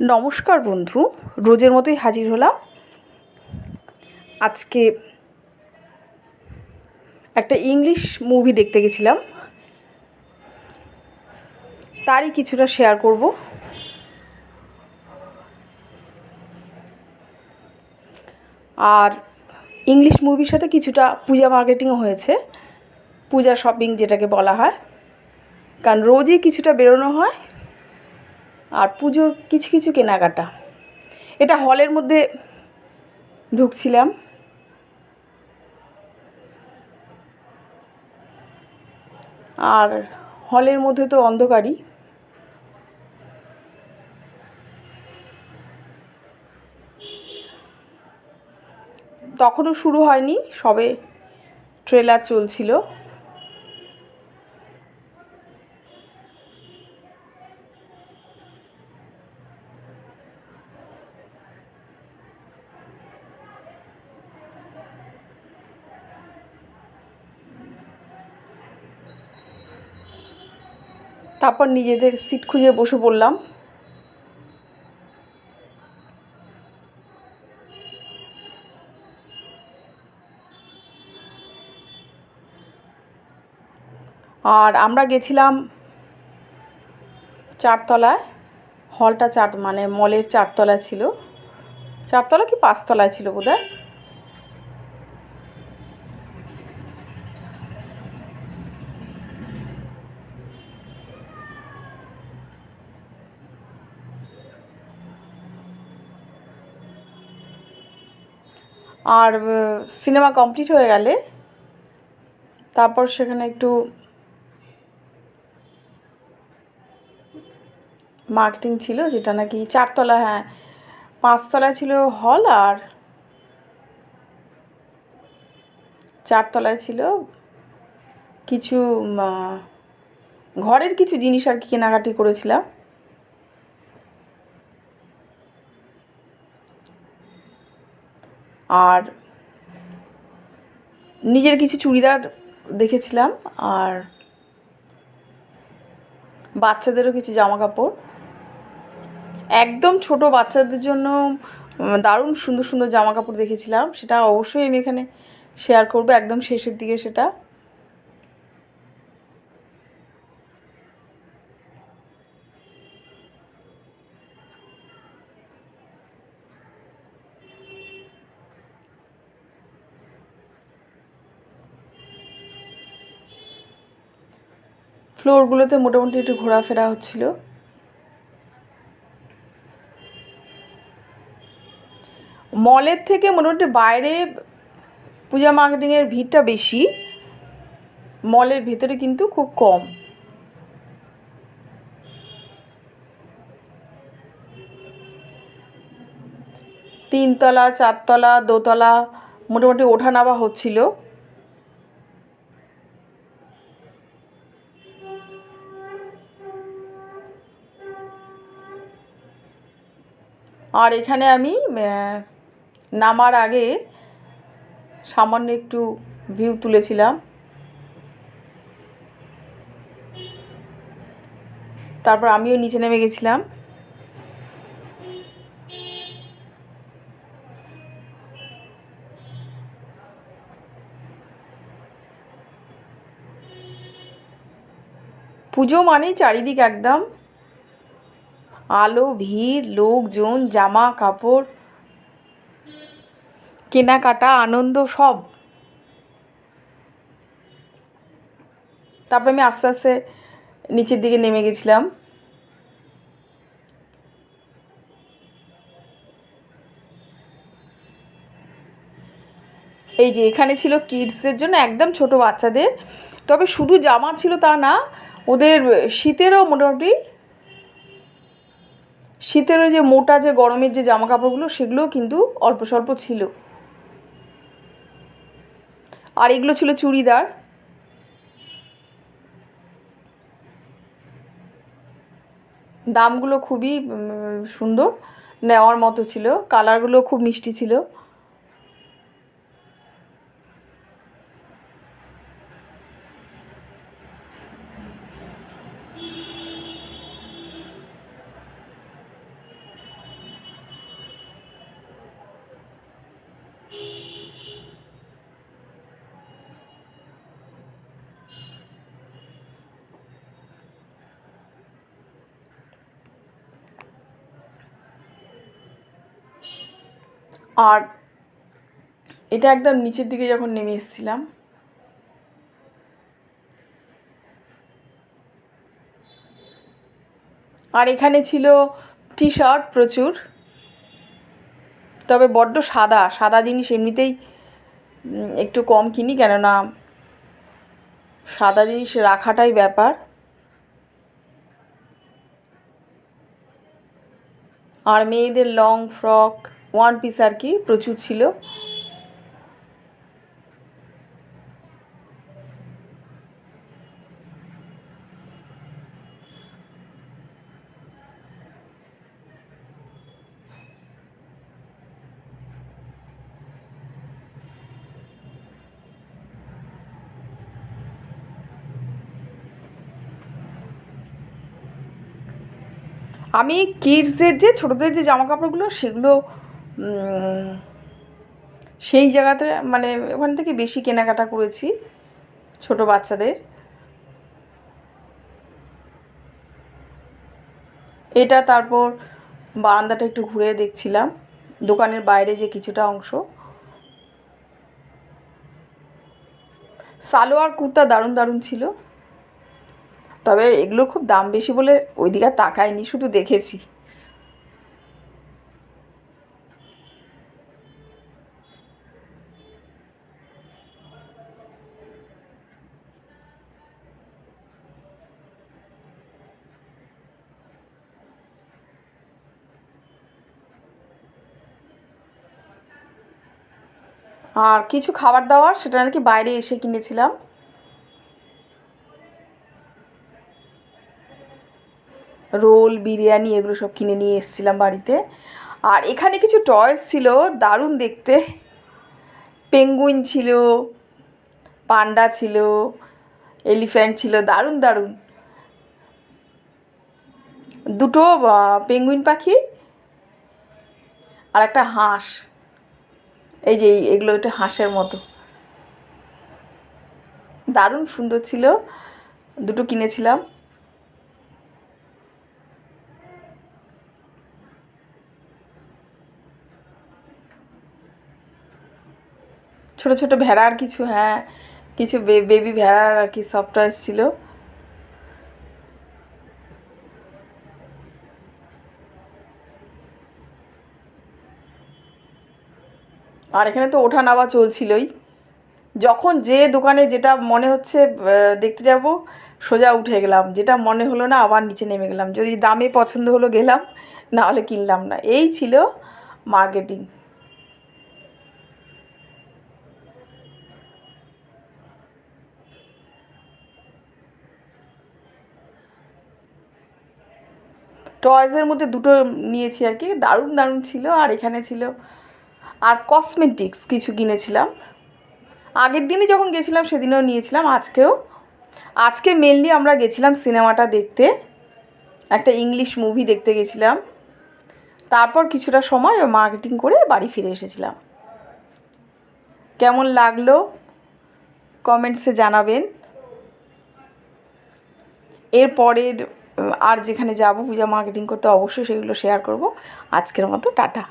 নমস্কার বন্ধু, রোজের মতোই হাজির হলাম। আজকে একটা ইংলিশ মুভি দেখতে গেছিলাম। তারই কিছুটা শেয়ার করব। আর ইংলিশ মুভির সাথে কিছুটা পূজা মার্কেটিংও হয়েছে। পূজা শপিং যেটাকে বলা হয়। কারণ রোজই কিছুটা বেরোনো হয় আর পুজোর কিছু কিছু কেনাকাটা। এটা হলের মধ্যে ঢুকছিলাম। আর হলের মধ্যে তো অন্ধকারই। তখনও শুরু হয়নি, সবে ট্রেলার চলছিল। তারপর নিজেদের সিট খুঁজে বসে পড়লাম। আর আমরা গেছিলাম চারতলায়। হলটা চার মানে মলের চারতলা ছিল। চারতলা কি পাঁচতলায় ছিল বোধহয়? আর সিনেমা কমপ্লিট হয়ে গেলে তারপর সেখানে একটু মার্কেটিং ছিল, যেটা নাকি চারতলা হ্যাঁ পাঁচতলায় ছিল হল আর চারতলায় ছিল কিছু ঘরের কিছু জিনিস আর কি কেনাকাটি করেছিলাম। আর নিজের কিছু চুড়িদার দেখেছিলাম, আর বাচ্চাদেরও কিছু জামা কাপড় একদম ছোট বাচ্চাদের জন্য দারুণ সুন্দর সুন্দর জামা কাপড় দেখেছিলাম, সেটা অবশ্যই আমি এখানে শেয়ার করব, একদম শেষের দিকে সেটা। ফ্লোরগুলোতে মোটামুটি একটু ঘোরাফেরা হচ্ছিল। মলের থেকে মোটামুটি বাইরে পূজা মার্কেটিংয়ের ভিড়টা বেশি। মলের ভেতরে কিন্তু খুব কম। তিনতলা, চারতলা, দোতলা মোটামুটি ওঠা নামা হচ্ছিল। আর এখানে আমি নামার আগে সামান্য একটু ভিউ তুলেছিলাম। তারপর আমিও নিচে নেমে গেছিলাম। পুজো মানেই চারিদিক একদম আলো, ভিড়, লোকজন জামা কাপড় কেনাকাটা, আনন্দ, সব। তারপরে আমি আস্তে আস্তে নিচের দিকে নেমে গেছিলাম। এই যে এখানে ছিল কিডসের জন্য একদম ছোট বাচ্চাদের। তবে শুধু জামা ছিল তা না, ওদের শীতেরও মোটামুটি শীতেরও যে মোটা যে গরমের যে জামা কাপড়গুলো সেগুলোও কিন্তু অল্প স্বল্প ছিল। আর এগুলো ছিল চুড়িদার। দামগুলো খুবই সুন্দর। নেওয়ার মতো ছিল। কালারগুলো খুব মিষ্টি ছিল। আর এটা একদম নিচের দিকে যখন নেমে এসেছিলাম, আর এখানে ছিল টি শার্ট প্রচুর, তবে বড্ড সাদা সাদা জিনিস এমনিতেই একটু কম কিনি, কেননা সাদা জিনিস রাখাটাই ব্যাপার। আর মেয়েদের লং ফ্রক ওয়ান পিস আর কি প্রচুর ছিল। আমি কিডসদের যে ছোটোদের যে জামা কাপড়গুলো সেগুলো সেই জায়গাতে মানে ওখান থেকে বেশি কেনাকাটা করেছি ছোট বাচ্চাদের। এটা তারপর বারান্দাটা একটু ঘুরে দেখছিলাম, দোকানের বাইরে যে কিছুটা অংশ। সালোয়ার কুর্তা দারুণ দারুণ ছিল, তবে এগুলোর খুব দাম বেশি বলে ওই দিকে আর তাকাইনি শুধু দেখেছি। আর কিছু খাবার দাবার সেটা নাকি বাইরে এসে কিনেছিলাম। রোল, বিরিয়ানি এগুলো সব কিনে নিয়ে এসেছিলাম বাড়িতে। আর এখানে কিছু টয়েস ছিল, দারুণ দেখতে। পেঙ্গুইন ছিল, পান্ডা ছিল এলিফ্যান্ট ছিল, দারুণ দারুণ। দুটো পেঙ্গুইন পাখি আর একটা হাঁস। এই যে এগুলো একটা হাঁসের মতো। দারুণ সুন্দর ছিল। দুটো কিনেছিলাম। ছোট ছোট ভেড়ার কিছু হ্যাঁ কিছু বেবি ভেড়ার আর কি সফট টয়েস ছিল। আর এখানে তো ওঠা নামা চলছিলই। যখন যে দোকানে যেটা মনে হচ্ছে দেখতে যাব, সোজা উঠে গেলাম। যেটা মনে হলো না, আবার নিচে নেমে গেলাম। যদি দামে পছন্দ হলো গেলাম না হলে কিনলাম না। এই ছিল মার্কেটিং। টয়েসের মধ্যে দুটো নিয়েছি আর কি। দারুণ দারুণ ছিল, আর এখানে ছিল আর কসমেটিক্স কিছু কিনেছিলাম। আগের দিনই যখন গেছিলাম সেদিনও নিয়েছিলাম। আজকেও। আজকে মেনলি আমরা গেছিলাম সিনেমাটা দেখতে। একটা ইংলিশ মুভি দেখতে গেছিলাম। তারপর কিছুটা সময় মার্কেটিং করে বাড়ি ফিরে এসেছিলাম। কেমন লাগল? কমেন্টসে জানাবেন। এরপরের উম, আর যেখানে যাব পূজা মার্কেটিং করতে অবশ্যই সেগুলো শেয়ার করব। আজকের মতো টাটা।